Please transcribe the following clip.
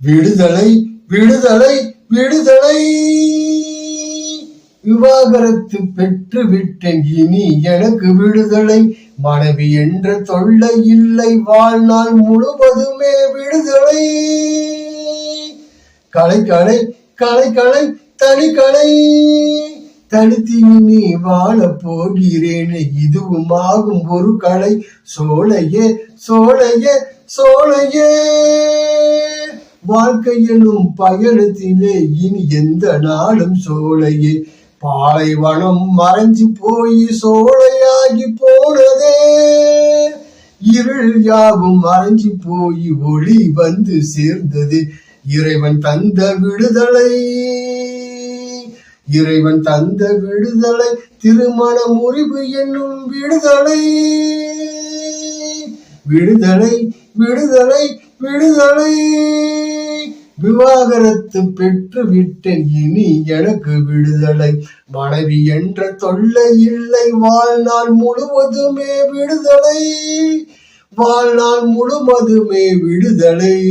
விடுதலை விடுதலை விடுதலை. விவாகரத்து பெற்று விட்டேன் இனி எனக்கு விடுதலை. மனைவி என்ற தொல்லை இல்லை வாழ்நாள் முழுவதுமே விடுதலை. கலை கலை கலை கலை தனி கலை. தடுத்து இனி வாழ போகிறேனே இதுவும் ஆகும் ஒரு கலை. சோழையே சோழையே சோழையே வாழ்க்கையிலும் பயணத்திலே இனி எந்த நாளும் சோலையே. பாலைவனம் மறைஞ்சு போய் சோலையாகி போனதே. இருள் யாவும் மறைஞ்சு போய் ஒளி வந்து சேர்ந்தது. இறைவன் தந்த விடுதலை. இறைவன் தந்த விடுதலை திருமண முறிவு என்னும் விடுதலை. விடுதலை விடுதலை விடுதலை. விவாகரத்து பெற்று விட்டேன் இனி எனக்கு விடுதலை. மனைவி என்ற தொல்லை இல்லை. வாழ்நாள் முழுவதுமே விடுதலை. வாழ்நாள் முழுவதுமே விடுதலை.